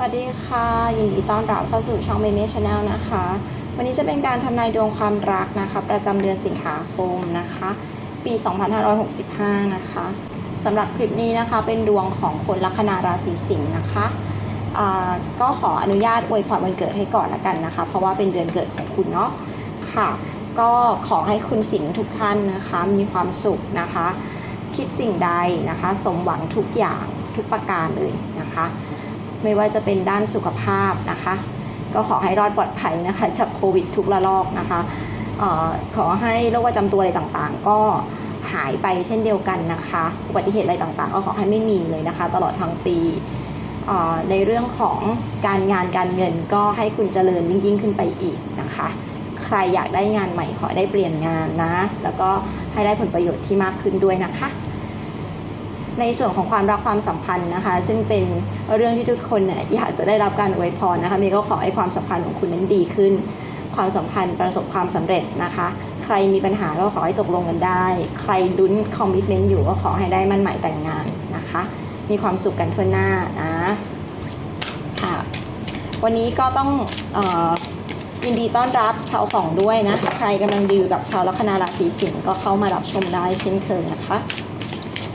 วัสดีค่ะ ยินดีต้อนรับเข้าสู่ช่องเมเมชาแนลนะคะ วันนี้จะเป็นการทำนายดวงความรักนะคะ ประจำเดือนสิงหาคมนะคะ ปี 2565 นะคะสำหรับคลิปนี้นะคะเป็นดวงของคนลัคนาราศีสิงห์นะคะก็ขออนุญาตอวยพรวันเกิดให้ก่อนละกันนะคะ เพราะว่าเป็นเดือนเกิดของคุณเนาะค่ะ ก็ขอให้คุณสิงห์ทุกท่านนะคะ มีความสุขนะคะ คิดสิ่งใดนะคะ สมหวังทุกอย่างทุกประการเลยนะคะ ไม่ว่าจะเป็นด้านสุขภาพนะคะ ก็ขอให้รอดปลอดภัยนะคะจากโควิดทุกระลอกนะคะออขอให้โรคประจำตัวอะไรต่างๆ ก็หายไปเช่นเดียวกันนะคะอุบัติเหตุอะไรต่างๆ ก็ขอให้ไม่มีเลยนะคะ ตลอดทั้งปีในเรื่องของการงานการเงินก็ให้คุณเจริญยิ่งยิ่งๆขึ้นไปอีกนะคะ ใครอยากได้งานใหม่ขอได้เปลี่ยนงานนะ แล้วก็ให้ได้ผลประโยชน์ที่มากขึ้นด้วยนะคะ ในส่วนของความรักความสัมพันธ์นะคะ ซึ่งเป็นเรื่องที่ทุกคนเนี่ยอยากจะได้รับการอวยพรนะคะเมย์ก็ขอให้ความสัมพันธ์ของคุณนั้นดีขึ้น ความสัมพันธ์ประสบความสำเร็จนะคะ ใครมีปัญหาก็ขอให้ตกลงกันได้ ใครลุ้นคอมมิชเมนต์อยู่ก็ขอให้ได้มั่นหมายแต่งงานนะคะ มีความสุขกันทั่วหน้านะค่ะวันนี้ก็ต้องออยินดีต้อนรับชาวสองด้วยนะ ใครกำลังดีอยู่กับชาวลัคนาราศีสิงห์ก็เข้ามารับชมได้เช่นเคยนะคะ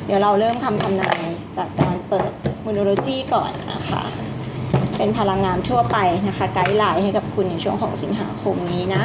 เดี๋ยวเราเริ่มคำทำนายจากการเปิดมูโนโลจีก่อนนะคะ เป็นพลังงานทั่วไปนะคะ ไกด์ไลน์ให้กับคุณในช่วงของสิงหาคมนี้นะ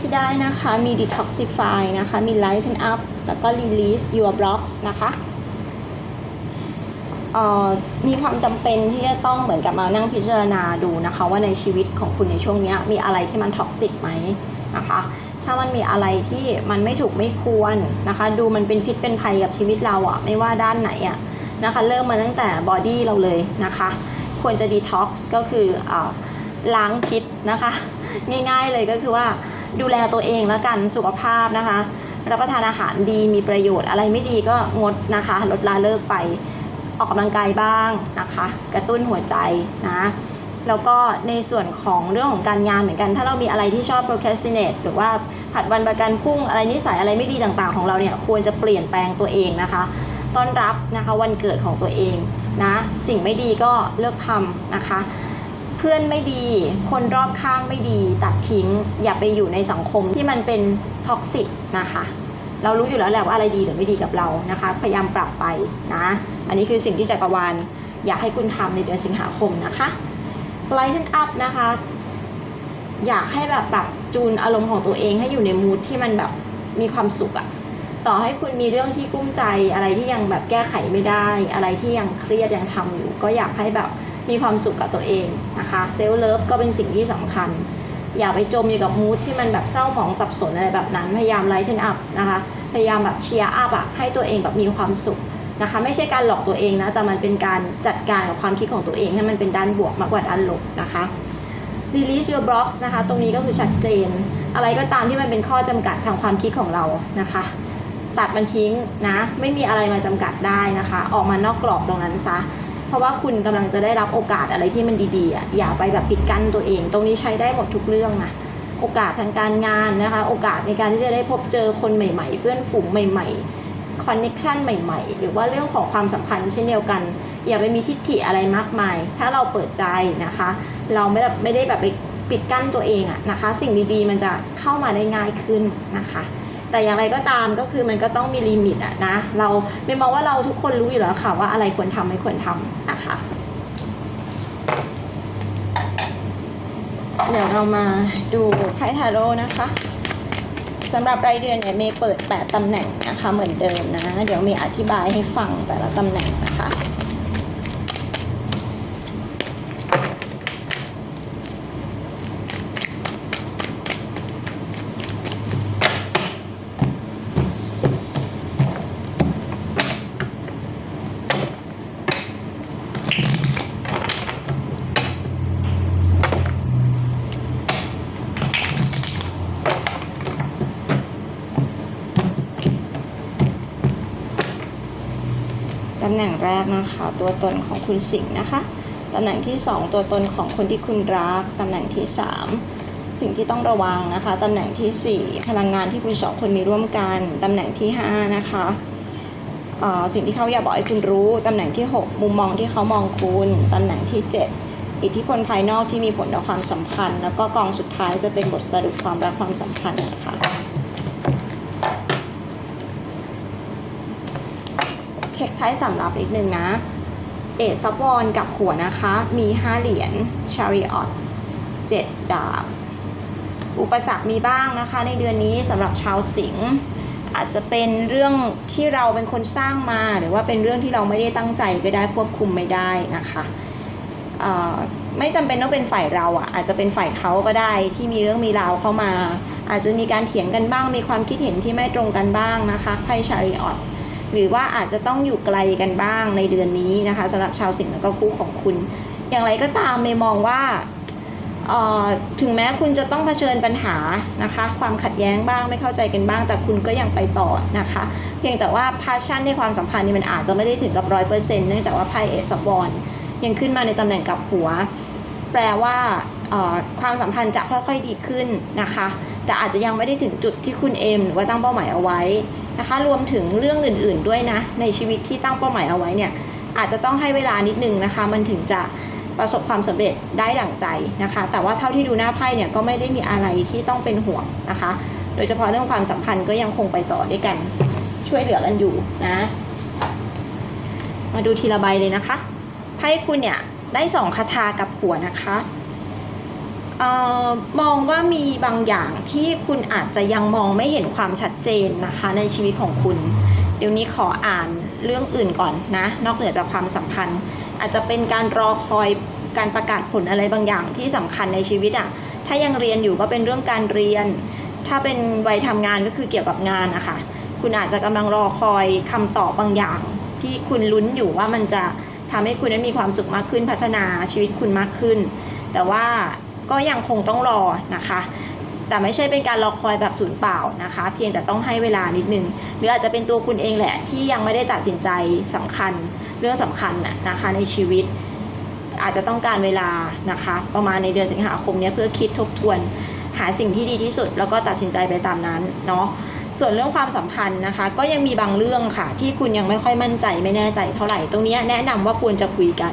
ที่ได้นะคะ มี detoxify นะคะ มี lighten up แล้วก็ release your blocks นะคะมีความจำเป็นที่จะต้องเหมือนกับมานั่งพิจารณาดูนะคะ ว่าในชีวิตของคุณในช่วงนี้มีอะไรที่มันท็อกซิกไหมนะคะ ถ้ามันมีอะไรที่มันไม่ถูกไม่ควรนะคะ ดูมันเป็นพิษเป็นภัยกับชีวิตเราอะไม่ว่าด้านไหนอะนะคะ เริ่มมาตั้งแต่บอดี้เราเลยนะคะ ควรจะดีท็อกซ์ก็คืออล้างพิษนะคะ ง่ายๆเลยก็คือว่า ดูแลตัวเองแล้วกันสุขภาพนะคะ รับประทานอาหารดีมีประโยชน์อะไรไม่ดีก็งดนะคะ ลดละเลิกไปออกกำลังกายบ้างนะคะ กระตุ้นหัวใจนะแล้วก็ในส่วนของเรื่องของการงานเหมือนกัน ถ้าเรามีอะไรที่ชอบ procrastinate หรือว่าผัดวันประกันพรุ่งอะไรนิสัยอะไรไม่ดีต่างๆ ของเราเนี่ยควรจะเปลี่ยนแปลงตัวเองนะคะ ต้อนรับนะคะวันเกิดของตัวเองนะ สิ่งไม่ดีก็เลิกทำนะคะ เพื่อนไม่ดี คนรอบข้างไม่ดี ตัดทิ้ง อย่าไปอยู่ในสังคมที่มันเป็นท็อกซิกนะคะเรารู้อยู่แล้วแหละว่าอะไรดีหรือไม่ดีกับเรานะคะ พยายามปรับไปนะ อันนี้คือสิ่งที่จักรวาลอยากให้คุณทำในเดือนสิงหาคมนะคะ lighten up นะคะ อยากให้แบบปรับจูนอารมณ์ของตัวเองให้อยู่ในมูทที่มันแบบมีความสุขอะต่อให้คุณมีเรื่องที่กุ้มใจอะไรที่ยังแบบแก้ไขไม่ได้ อะไรที่ยังเครียดยังทำอยู่ ก็อยากให้แบบ มีความสุขกับตัวเองนะคะเซลเลิฟก็เป็นสิ่งที่สำคัญ อย่าไปจมอยู่กับมูทที่มันแบบเศร้าหมองสับสนอะไรแบบนั้น พยายามไลท์เทนอัพนะคะพยายามแบบเชียร์อัพอะให้ตัวเองแบบมีความสุขนะคะไม่ใช่การหลอกตัวเองนะแต่มันเป็นการจัดการกับความคิดของตัวเองให้มันเป็นด้านบวกมากกว่าด้านลบนะคะ release your blocks นะคะ ตรงนี้ก็คือชัดเจน อะไรก็ตามที่มันเป็นข้อจำกัดทางความคิดของเรานะคะ ตัดมันทิ้งนะ ไม่มีอะไรมาจำกัดได้นะคะ ออกมานอกกรอบตรงนั้นซะ ราะว่าคุณกำลังจะได้รับโอกาสอะไรที่มันดีๆอะอย่าไปแบบปิดกั้นตัวเอง ตรงนี้ใช้ได้หมดทุกเรื่องนะโอกาสทางการงานนะคะ โอกาสในการที่จะได้พบเจอคนใหม่ๆ เพื่อนฝูงใหม่ๆคอนเน็ชันใหม่ ๆ หรือว่าเรื่องของความสัมพันธ์เช่นเดียวกัน อย่าไปมีทิฏฐิอะไรมากมาย ถ้าเราเปิดใจนะคะ เราไม่ได้ไม่ได้แบบไปปิดกั้นตัวเองอะนะคะ สิ่งดีๆมันจะเข้ามาได้ง่ายขึ้นนะคะ แต่อย่างไรก็ตามก็คือมันก็ต้องมีลิมิตอะนะ เราไม่มองว่าเราทุกคนรู้อยู่แล้วค่ะว่าอะไรควรทำไม่ควรทำนะคะ เดี๋ยวเรามาดูไพ่ทาโร่นะคะสำหรับรายเดือนเนี่ยเมย์เปิด 8ตำแหน่งนะคะเหมือนเดิมนะ เดี๋ยวเมย์อธิบายให้ฟังแต่ละตำแหน่งนะ แหน่งแรกนะคะ ตัวตนของคุณสิงห์นะคะตำแหน่งที่ 2 ตัวตนของคนที่คุณรักตำแหน่งที่ 3 สิ่งที่ต้องระวังนะคะตำแหน่งทีสี่ 4 พลังงานที่คุณสองคนมีร่วมกันตำแหน่งที่ 5 นะคะสิ่งที่เขาอยากบอกให้คุณรู้ตำแหน่งที่ 6 มุมมองที่เขามองคุณตำแหน่งที่ 7 อิทธิพลภายนอกที่มีผลต่อความสัมพันธ์ แล้วก็กองสุดท้ายจะเป็นบทสรุปความรักความสัมพันธ์นะคะ เช็คท้ายสำหรับอีกหนึ่งนะเอซซับวอนกับหัวนะคะ มี 5 เหรียญชาริออต7ดาบ อุปสรรคมีบ้างนะคะในเดือนนี้สำหรับชาวสิงห์อาจจะเป็นเรื่องที่เราเป็นคนสร้างมา หรือว่าเป็นเรื่องที่เราไม่ได้ตั้งใจก็ได้ควบคุมไม่ได้นะคะไม่จำเป็นต้องเป็นฝ่ายเราอะอาจจะเป็นฝ่ายเขาก็ได้ที่มีเรื่องมีราวเข้ามา อาจจะมีการเถียงกันบ้างมีความคิดเห็นที่ไม่ตรงกันบ้างนะคะไพ่ชาริออต หรือว่าอาจจะต้องอยู่ไกลกันบ้างในเดือนนี้นะคะสำหรับชาวสิงห์แล้วก็คู่ของคุณ อย่างไรก็ตามเมมองว่าถึงแม้คุณจะต้องเผชิญปัญหานะคะ ความขัดแย้งบ้างไม่เข้าใจกันบ้าง แต่คุณก็ยังไปต่อนะคะ เพียงแต่ว่าพาชั่นในความสัมพันธ์นี่มันอาจจะไม่ได้ถึงกับร้อยเปอร์เซ็นต์เนื่องจากว่าไพ่เอสบอลยังขึ้นมาในตำแหน่งกับหัว แปลว่าความสัมพันธ์จะค่อยๆดีขึ้นนะคะ แต่อาจจะยังไม่ได้ถึงจุดที่คุณเอมหรือว่าตั้งเป้าหมายเอาไว้ นะคะรวมถึงเรื่องอื่น ๆ ด้วยนะ ในชีวิตที่ตั้งเป้าหมายเอาไว้เนี่ยอาจจะต้องให้เวลานิดนึงนะคะ มันถึงจะประสบความสำเร็จได้ดั่งใจนะคะ แต่ว่าเท่าที่ดูหน้าไพ่เนี่ยก็ไม่ได้มีอะไรที่ต้องเป็นห่วงนะคะ โดยเฉพาะเรื่องความสัมพันธ์ก็ยังคงไปต่อด้วยกัน ช่วยเหลือกันอยู่นะ มาดูทีละใบเลยนะคะไพ่คุณเนี่ยได้สองคาถากับหัวนะคะ ออมองว่ามีบางอย่างที่คุณอาจจะยังมองไม่เห็นความชัดเจนนะคะในชีวิตของคุณ เดี๋ยวนี้ขออ่านเรื่องอื่นก่อนนะ นอกเหนือจากความสัมพันธ์ อาจจะเป็นการรอคอยการประกาศผลอะไรบางอย่างที่สำคัญในชีวิตอะ่ะถ้ายังเรียนอยู่ก็เป็นเรื่องการเรียน ถ้าเป็นวัยทำงานก็คือเกี่ยวกับงานนะคะคุณอาจจะกำลังรอคอยคำตอบบางอย่าง ที่คุณลุ้นอยู่ว่ามันจะทำให้คุณนั้นมีความสุขมากขึ้นพัฒนาชีวิตคุณมากขึ้น แต่ว่า ก็ยังคงต้องรอนะคะแต่ไม่ใช่เป็นการรอคอยแบบศูนย์เปล่านะคะ เพียงแต่ต้องให้เวลานิดนึง หรืออาจจะเป็นตัวคุณเองแหละ ที่ยังไม่ได้ตัดสินใจสำคัญเรื่องสำคัญน่ะนะคะในชีวิต อาจจะต้องการเวลานะคะ ประมาณในเดือนสิงหาคมนี้เพื่อคิดทบทวน หาสิ่งที่ดีที่สุด แล้วก็ตัดสินใจไปตามนั้นเนาะส่วนเรื่องความสัมพันธ์นะคะ ก็ยังมีบางเรื่องค่ะ ที่คุณยังไม่ค่อยมั่นใจไม่แน่ใจเท่าไหร่ตรงนี้แนะนำว่าควรจะคุยกัน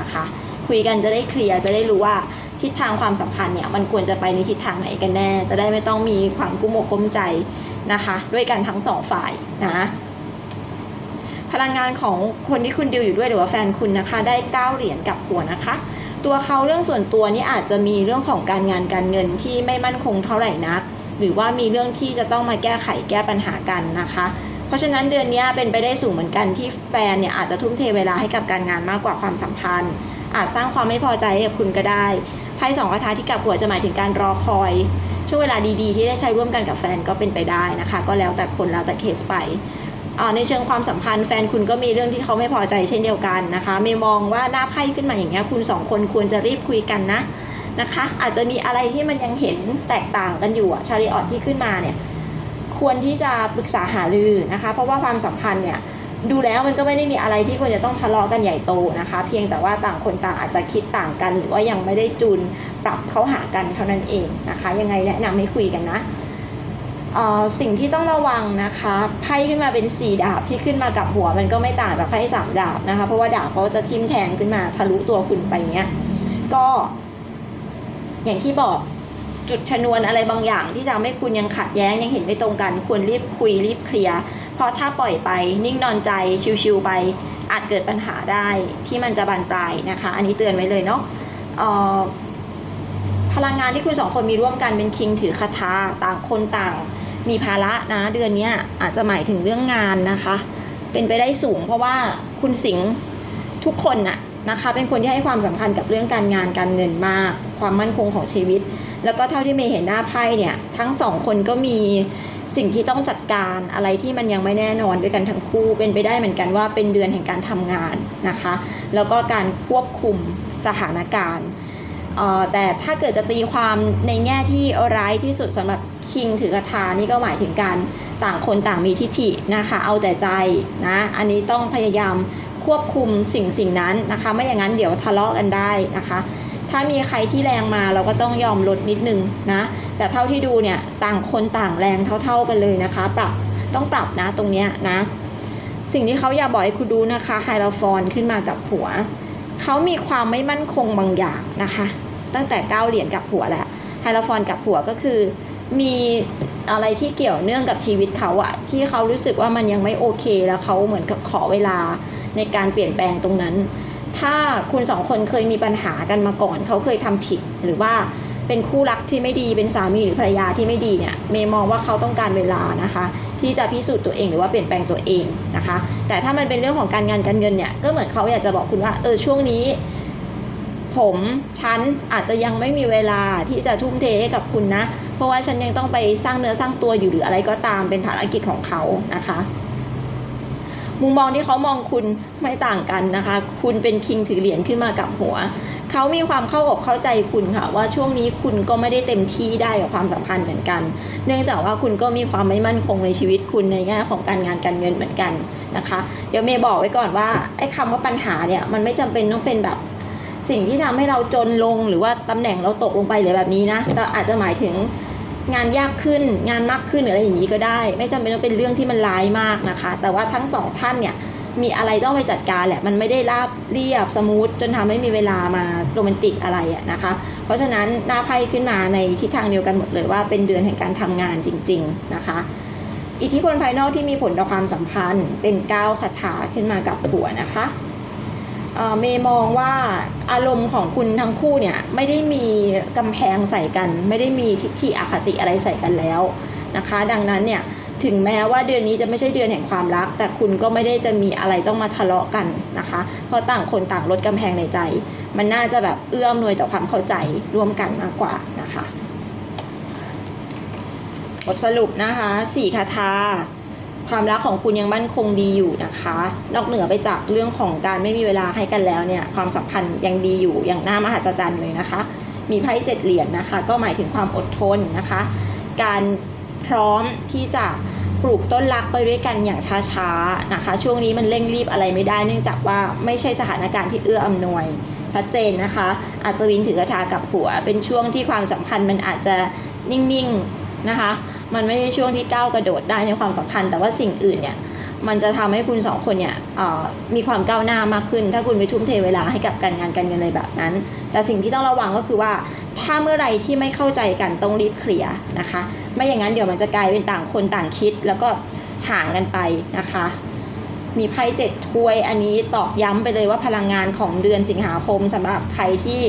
นะคะ คุยกันจะได้เคลียร์จะได้รู้ว่า ทิศทางความสัมพันธ์เนี่ยมันควรจะไปในทิศทางไหนกันแน่ จะได้ไม่ต้องมีความกุ้มอกกุ้มใจนะคะ ด้วยกันทั้งสองฝ่ายนะพลังงานของคนที่คุณดิวอยู่ด้วยหรือว่าแฟนคุณนะคะ ได้เก้าเหรียญกับหัวนะคะ ตัวเขาเรื่องส่วนตัวนี่อาจจะมีเรื่องของการงานการเงินที่ไม่มั่นคงเท่าไหร่นัก หรือว่ามีเรื่องที่จะต้องมาแก้ไขแก้ปัญหากันนะคะ เพราะฉะนั้นเดือนนี้เป็นไปได้สูงเหมือนกันที่แฟนเนี่ยอาจจะทุ่มเทเวลาให้กับการงานมากกว่าความสัมพันธ์ อาจสร้างความไม่พอใจให้กับคุณก็ได้ พ่สองคาถาที่กลับหัวจะหมายถึงการรอคอย ช่วงเวลาดีๆ ที่ได้ใช้ร่วมกันกับแฟนก็เป็นไปได้นะคะ ก็แล้วแต่คนแล้วแต่เคสไปในเชิงความสัมพันธ์แฟนคุณก็มีเรื่องที่เขาไม่พอใจเช่นเดียวกันนะคะเมย์มองว่าหน้าไพ่ขึ้นมาอย่างเงี้ยคุณสองคนควรจะรีบคุยกันนะนะคะ อาจจะมีอะไรที่มันยังเห็นแตกต่างกันอยู่อะชาริออตที่ขึ้นมาเนี่ยควรที่จะปรึกษาหารือนะคะ เพราะว่าความสัมพันธ์เนี่ย ดูแล้วมันก็ไม่ได้มีอะไรที่ควรจะต้องทะเลาะกันใหญ่โตนะคะ เพียงแต่ว่าต่างคนต่างอาจจะคิดต่างกัน หรือว่ายังไม่ได้จูนปรับเข้าหากันเท่านั้นเองนะคะ ยังไงแนะนำให้คุยกันนะสิ่งที่ต้องระวังนะคะไพ่ขึ้นมาเป็น 4 ดาบที่ขึ้นมากับหัว มันก็ไม่ต่างจากไพ่สามดาบนะคะ เพราะว่าดาบเขาจะทิ่มแทงขึ้นมาทะลุตัวคุณไปเงี้ยก็ อย่างที่บอกจุดชนวนอะไรบางอย่างที่ทำให้คุณยังขัดแย้งยังเห็นไม่ตรงกัน ควรรีบคุยรีบเคลียร์ เพราะถ้าปล่อยไปนิ่งนอนใจชิวๆไป อาจเกิดปัญหาได้ที่มันจะบานปลายนะคะ อันนี้เตือนไว้เลยเนาะออพลังงานที่คุณสองคนมีร่วมกันเป็นคิงถือคาถาต่างคนต่างมีภาระนะ เดือนนี้อาจจะหมายถึงเรื่องงานนะคะ เป็นไปได้สูง เพราะว่าคุณสิงห์ทุกคนน่ะนะคะ เป็นคนที่ให้ความสำคัญกับเรื่องการงานการเงินมาก ความมั่นคงของชีวิต แล้วก็เท่าที่เมย์เห็นหน้าไพ่เนี่ย ทั้งสองคนก็มี สิ่งที่ต้องจัดการอะไรที่มันยังไม่แน่นอนด้วยกันทั้งคู่เป็นไปได้เหมือนกันว่าเป็นเดือนแห่งการทำงานนะคะ แล้วก็การควบคุมสถานการณ์แต่ถ้าเกิดจะตีความในแง่ที่ร้ายที่สุดสำหรับคิงถือกระทานี่ก็หมายถึงการต่างคนต่างมีทิฐินะคะเอาแต่ใจนะอันนี้ต้องพยายามควบคุมสิ่งสิ่งนั้นนะคะ ไม่อย่างนั้นเดี๋ยวทะเลาะกันได้นะคะ ถ้ามีใครที่แรงมาเราก็ต้องยอมลดนิดนึงนะ แต่เท่าที่ดูเนี่ยต่างคนต่างแรงเท่า ๆกันเลยนะคะ ปรับต้องปรับนะตรงเนี้ยนะ สิ่งที่เขาอยากบอกให้คุณดูนะคะไฮโลฟอนขึ้นมากับหัวเขามีความไม่มั่นคงบางอย่างนะคะ ตั้งแต่ก้าวเหรียญกับหัวแล้วไฮโลฟอนกับหัวก็คือมีอะไรที่เกี่ยวเนื่องกับชีวิตเขาอะที่เขารู้สึกว่ามันยังไม่โอเค แล้วเขาเหมือนกับขอเวลาในการเปลี่ยนแปลงตรงนั้น ถ้าคุณสองคนเคยมีปัญหากันมาก่อน เขาเคยทำผิดหรือว่าเป็นคู่รักที่ไม่ดีเป็นสามีหรือภรรยาที่ไม่ดีเนี่ยเมย์มองว่าเขาต้องการเวลานะคะ ที่จะพิสูจน์ตัวเองหรือว่าเปลี่ยนแปลงตัวเองนะคะ แต่ถ้ามันเป็นเรื่องของการงานการเงินเนี่ยก็เหมือนเขาอยากจะบอกคุณว่าเออช่วงนี้ ผมฉันอาจจะยังไม่มีเวลาที่จะทุ่มเทให้กับคุณนะ เพราะว่าฉันยังต้องไปสร้างเนื้อสร้างตัวอยู่หรืออะไรก็ตามเป็นภารกิจของเขานะคะ มุมมองที่เขามองคุณไม่ต่างกันนะคะ คุณเป็นคิงถือเหรียญขึ้นมากับหัว เขามีความเข้าอกเข้าใจคุณค่ะ ว่าช่วงนี้คุณก็ไม่ได้เต็มที่ได้กับความสัมพันธ์เหมือนกัน เนื่องจากว่าคุณก็มีความไม่มั่นคงในชีวิตคุณในแง่ของการงานการเงินเหมือนกันนะคะ เดี๋ยวเมย์บอกไว้ก่อนว่าไอ้คำว่าปัญหาเนี่ยมันไม่จำเป็นต้องเป็นแบบสิ่งที่ทำให้เราจนลงหรือว่าตำแหน่งเราตกลงไปหรือแบบนี้นะแต่อาจจะหมายถึง งานยากขึ้นงานมากขึ้นหรืออะไรอย่างนี้ก็ได้ ไม่จำเป็นต้องเป็นเรื่องที่มันร้ายมากนะคะ แต่ว่าทั้งสองท่านเนี่ยมีอะไรต้องไปจัดการแหละ มันไม่ได้ราบเรียบสมูทจนทำให้มีเวลามาโรแมนติกอะไรอะนะคะ เพราะฉะนั้นหน้าไพ่ขึ้นมาในทิศทางเดียวกันหมดเลยว่าเป็นเดือนแห่งการทำงานจริง ๆนะคะ อิทธิพลภายนอกที่มีผลต่อความสัมพันธ์ เป็นก้าวคาถาขึ้นมากับหัวนะคะ เมย์มองว่าอารมณ์ของคุณทั้งคู่เนี่ยไม่ได้มีกำแพงใส่กัน ไม่ได้มีทิฏฐิอคติอะไรใส่กันแล้วนะคะ ดังนั้นเนี่ยถึงแม้ว่าเดือนนี้จะไม่ใช่เดือนแห่งความรัก แต่คุณก็ไม่ได้จะมีอะไรต้องมาทะเลาะกันนะคะ เพราะต่างคนต่างลดกำแพงในใจ มันน่าจะแบบเอื้อมหน่วยต่อความเข้าใจร่วมกันมากกว่านะคะบทสรุปนะคะสี่คาถา ความรักของคุณยังมั่นคงดีอยู่นะคะ นอกเหนือไปจากเรื่องของการไม่มีเวลาให้กันแล้วเนี่ยความสัมพันธ์ยังดีอยู่อย่างน่ามหัศจรรย์เลยนะคะ มีไพ่เจ็ดเหรียญนะคะ ก็หมายถึงความอดทนนะคะ การพร้อมที่จะปลูกต้นรักไปด้วยกันอย่างช้าๆนะคะ ช่วงนี้มันเร่งรีบอะไรไม่ได้ เนื่องจากว่าไม่ใช่สถานการณ์ที่เอื้ออำนวย ชัดเจนนะคะ อัศวินถือกระทากับหัว เป็นช่วงที่ความสัมพันธ์มันอาจจะนิ่งๆนะคะ มันไม่ใช่ช่วงที่ก้าวกระโดดได้ในความสัมพันธ์ แต่ว่าสิ่งอื่นเนี่ยมันจะทำให้คุณสองคนเนี่ยมีความก้าวหน้ามากขึ้น ถ้าคุณไปทุ่มเทเวลาให้กับการงานการเงินอะไรแบบนั้น แต่สิ่งที่ต้องระวังก็คือว่า ถ้าเมื่อไรที่ไม่เข้าใจกันต้องรีบเคลียร์นะคะ ไม่อย่างนั้นเดี๋ยวมันจะกลายเป็นต่างคนต่างคิด แล้วก็ห่างกันไปนะคะ มีไพ่เจ็ดถ้วยอันนี้ตอกย้ำไปเลยว่าพลังงานของเดือนสิงหาคมสำหรับใครที่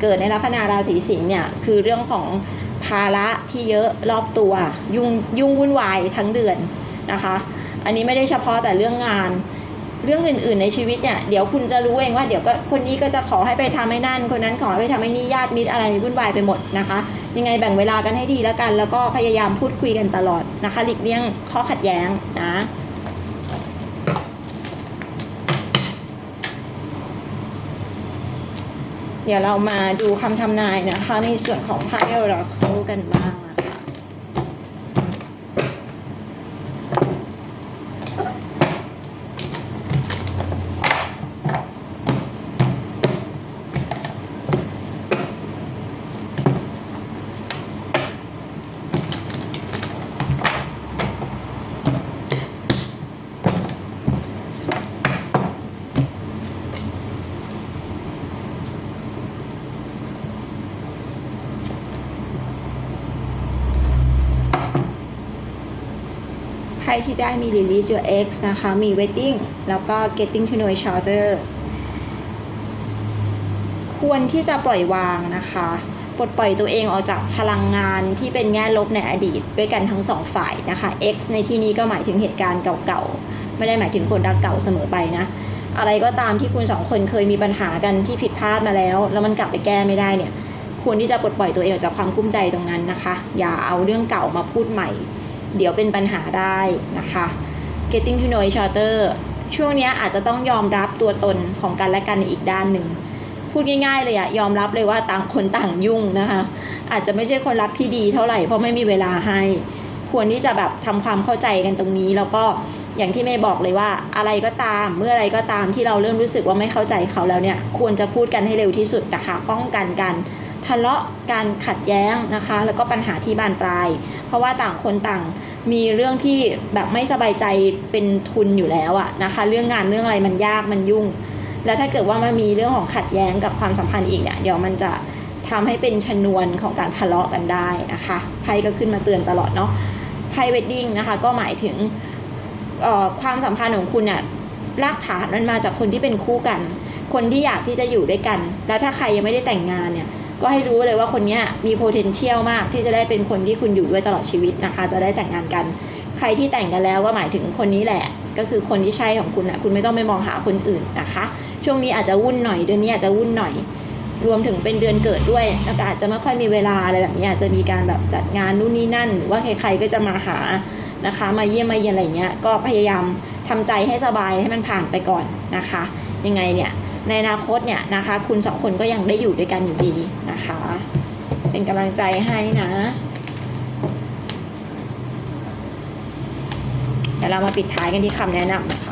เกิดในลัคนาราศีสิงห์เนี่ยคือเรื่องของ ภาระที่เยอะรอบตัว ยุ่งยุ่งวุ่นวายทั้งเดือนนะคะ อันนี้ไม่ได้เฉพาะแต่เรื่องงาน เรื่องอื่น ๆ ในชีวิตเนี่ยเดี๋ยวคุณจะรู้เองว่าเดี๋ยวก็คนนี้ก็จะขอให้ไปทำให้นั่น คนนั้นขอให้ไปทำให้นี่ญาติมิตรอะไรวุ่นวายไปหมดนะคะ ยังไงแบ่งเวลากันให้ดีแล้วกัน แล้วก็พยายามพูดคุยกันตลอดนะคะหลีกเลี่ยงข้อขัดแย้งนะ เดี๋ยวเรามาดูคำทำนายนะคะ ในส่วนของไพ่ออราเคิลกันบ้างนะ ค่ที่ได้มี release your ex นะคะ มี wedding แล้วก็ getting to know each Other ควรที่จะปล่อยวางนะคะ ปลดปล่อยตัวเองออกจากพลังงานที่เป็นแง่ลบในอดีตด้วยกันทั้งสองฝ่ายนะคะ X ในที่นี้ก็หมายถึงเหตุการณ์เก่าๆ ไม่ได้หมายถึงคนรักเก่าเสมอไปนะ อะไรก็ตามที่คุณสองคนเคยมีปัญหากันที่ผิดพลาดมาแล้ว แล้วมันกลับไปแก้ไม่ได้เนี่ยควรที่จะปลดปล่อยตัวเองออกจากความกุ้มใจตรงนั้นนะคะ อย่าเอาเรื่องเก่ามาพูดใหม่ เดี๋ยวเป็นปัญหาได้นะคะ getting to know each other ช่วงนี้อาจจะต้องยอมรับตัวตนของกันและกันในอีกด้านหนึ่ง พูดง่ายๆเลยอะยอมรับเลยว่าต่างคนต่างยุ่งนะคะ อาจจะไม่ใช่คนรักที่ดีเท่าไหร่เพราะไม่มีเวลาให้ ควรที่จะแบบทำความเข้าใจกันตรงนี้ แล้วก็อย่างที่เมย์บอกเลยว่าอะไรก็ตามเมื่ออะไรก็ตามที่เราเริ่มรู้สึกว่าไม่เข้าใจเขาแล้วเนี่ย ควรจะพูดกันให้เร็วที่สุดนะคะป้องกันการ ทะเลาะการขัดแย้งนะคะ แล้วก็ปัญหาที่บานปลาย เพราะว่าต่างคนต่างมีเรื่องที่แบบไม่สบายใจเป็นทุนอยู่แล้วอะนะคะ เรื่องงานเรื่องอะไรมันยากมันยุ่ง แล้วถ้าเกิดว่ามันมีเรื่องของขัดแย้งกับความสัมพันธ์อีกเนี่ยเดี๋ยวมันจะทำให้เป็นชนวนของการทะเลาะกันได้นะคะไพ่ก็ขึ้นมาเตือนตลอดเนาะไพ่เวดดิ้งนะคะ ก็หมายถึงความสัมพันธ์ของคุณเนี่ยรากฐานมันมาจากคนที่เป็นคู่กัน คนที่อยากที่จะอยู่ด้วยกัน แล้วถ้าใครยังไม่ได้แต่งงานเนี่ย ก็ให้รู้เลยว่าคนนี้มี potential มากที่จะได้เป็นคนที่คุณอยู่ด้วยตลอดชีวิตนะคะ จะได้แต่งงานกัน ใครที่แต่งกันแล้วก็หมายถึงคนนี้แหละ ก็คือคนที่ใช่ของคุณนะคุณไม่ต้องไปมองหาคนอื่นนะคะ ช่วงนี้อาจจะวุ่นหน่อยเดือนนี้อาจจะวุ่นหน่อย รวมถึงเป็นเดือนเกิดด้วยแล้วก็อาจจะไม่ค่อยมีเวลาอะไรแบบนี้อาจจะมีการแบบจัดงานนู่นนี่นั่น หรือว่าใครๆก็จะมาหานะคะ มาเยี่ยมมาเยียนอะไรเงี้ยก็พยายามทำใจให้สบายให้มันผ่านไปก่อนนะคะ ยังไงเนี่ย ในอนาคตเนี่ยนะคะ คุณสองคนก็ยังได้อยู่ด้วยกันอยู่ดีนะคะ เป็นกำลังใจให้นะเดี๋ยวเรามาปิดท้ายกันที่คำแนะนำนะคะ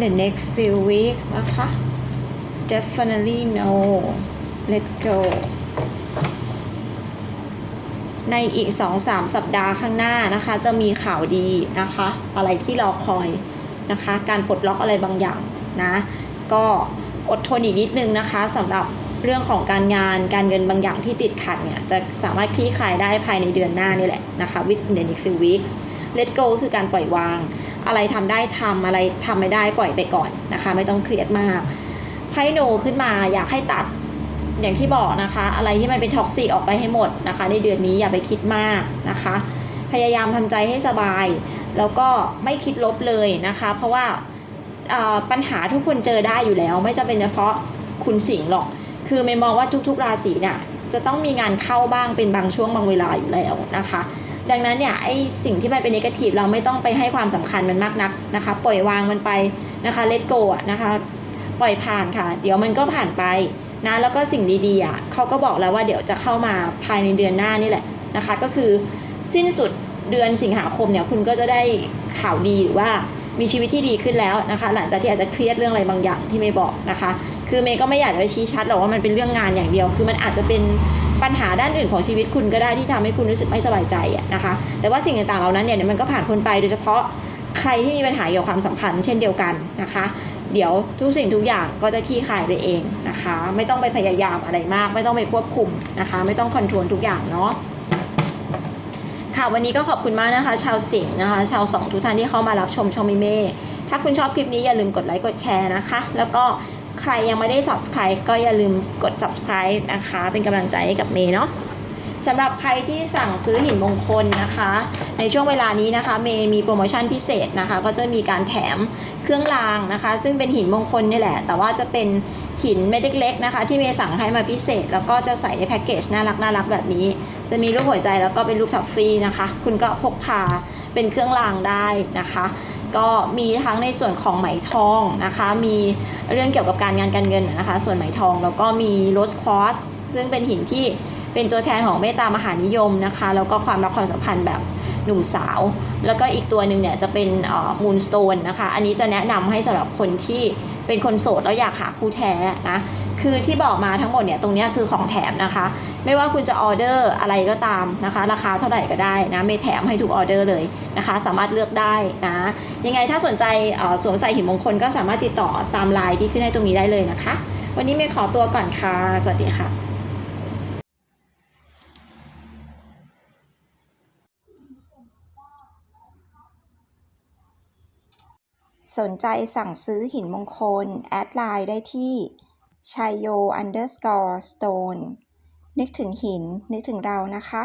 within the next few weeks นะคะ definitely no let go ในอีก 2-3 สัปดาห์ข้างหน้านะคะ จะมีข่าวดีนะคะ อะไรที่รอคอยนะคะ การปลดล็อกอะไรบางอย่างนะ ก็อดทนอีกนิดนึงนะคะสำหรับเรื่องของการงานการเงินบางอย่างที่ติดขัดเนี่ย จะสามารถคลี่คลายได้ภายในเดือนหน้านี่แหละนะคะ within the next few weeks let go ก็คือการปล่อยวาง อะไรทำได้ทำอะไรทำไม่ได้ปล่อยไปก่อนนะคะ ไม่ต้องเครียดมากไพ่โนขึ้นมาอยากให้ตัดอย่างที่บอกนะคะ อะไรที่มันเป็นท็อกซิกออกไปให้หมดนะคะ ในเดือนนี้อย่าไปคิดมากนะคะ พยายามทำใจให้สบาย แล้วก็ไม่คิดลบเลยนะคะ เพราะว่าปัญหาทุกคนเจอได้อยู่แล้ว ไม่จำเป็นเฉพาะคุณสิงห์หรอก คือไม่มองว่าทุกๆ ราศีเนี่ยจะต้องมีงานเข้าบ้างเป็นบางช่วงบางเวลาอยู่แล้วนะคะ ดังนั้นเนี่ยไอสิ่งที่มันเป็นนกาทีฟเราไม่ต้องไปให้ความสำคัญมันมากนักนะคะ ปล่อยวางมันไปนะคะเลตโกะนะคะ ปล่อยผ่านค่ะ เดี๋ยวมันก็ผ่านไปนะแล้วก็สิ่งดีๆอะเขาก็บอกแล้วว่าเดี๋ยวจะเข้ามาภายในเดือนหน้านี่แหละนะคะ ก็คือสิ้นสุดเดือนสิงหาคมเนี่ยคุณก็จะได้ข่าวดีหรือว่ามีชีวิตที่ดีขึ้นแล้วนะคะ หลังจากที่อาจจะเครียดเรื่องอะไรบางอย่างที่เมย์บอกนะคะ คือเมย์ก็ไม่อยากจะไปชี้ชัดหรอกว่ามันเป็นเรื่องงานอย่างเดียว คือมันอาจจะเป็น ปัญหาด้านอื่นของชีวิตคุณก็ได้ที่ทำให้คุณรู้สึกไม่สบายใจนะคะ แต่ว่าสิ่งต่างๆเหล่านั้นเนี่ยมันก็ผ่านพ้นไปโดยเฉพาะใครที่มีปัญหาเกี่ยวกับความสัมพันธ์เช่นเดียวกันนะคะ เดี๋ยวทุกสิ่งทุกอย่างก็จะขี้คายไปเองนะคะ ไม่ต้องไปพยายามอะไรมาก ไม่ต้องไปควบคุมนะคะ ไม่ต้องคอนโทรลทุกอย่างเนาะค่ะวันนี้ก็ขอบคุณมากนะคะ ชาวสิงห์นะคะ ชาวสองทุกท่านที่เข้ามารับชมชมมิเม่ถ้าคุณชอบคลิปนี้อย่าลืมกดไลค์กดแชร์นะคะ แล้วก็ ใครยังไม่ได้ subscribe ก็อย่าลืมกด subscribe นะคะ เป็นกำลังใจให้กับเมย์เนาะสำหรับใครที่สั่งซื้อหินมงคลนะคะ ในช่วงเวลานี้นะคะเมย์มีโปรโมชั่นพิเศษนะคะ ก็จะมีการแถมเครื่องรางนะคะ ซึ่งเป็นหินมงคลนี่แหละ แต่ว่าจะเป็นหินเม็ดเล็กๆนะคะ ที่เมย์สั่งให้มาพิเศษ แล้วก็จะใส่ในแพ็กเกจน่ารักน่ารักแบบนี้ จะมีรูปหัวใจแล้วก็เป็นรูปทัฟฟี่นะคะ คุณก็พกพาเป็นเครื่องรางได้นะคะ ก็มีทั้งในส่วนของไหมทองนะคะ มีเรื่องเกี่ยวกับการงานการเงินนะคะ ส่วนไหมทองแล้วก็มีโรสควอตซ์ซึ่งเป็นหินที่เป็นตัวแทนของเมตตามหานิยมนะคะ แล้วก็ความรักความสัมพันธ์แบบหนุ่มสาว แล้วก็อีกตัวหนึ่งเนี่ยจะเป็นมูนสโตนนะคะ อันนี้จะแนะนำให้สำหรับคนที่เป็นคนโสดแล้วอยากหาคู่แท้นะ คือที่บอกมาทั้งหมดเนี่ยตรงนี้คือของแถมนะคะ ไม่ว่าคุณจะออเดอร์อะไรก็ตามนะคะ ราคาเท่าไหร่ก็ได้นะไม่แถมให้ทุกออเดอร์เลยนะคะ สามารถเลือกได้นะยังไงถ้าสนใจสวมใส่หินมงคลก็สามารถติดต่อตามไลน์ที่ขึ้นให้ตรงนี้ได้เลยนะคะ วันนี้เมย์ขอตัวก่อนค่ะ สวัสดีค่ะสนใจสั่งซื้อหินมงคล แอดไลน์ได้ที่ ชัยโย underscore stone นึกถึงหิน นึกถึงเรานะคะ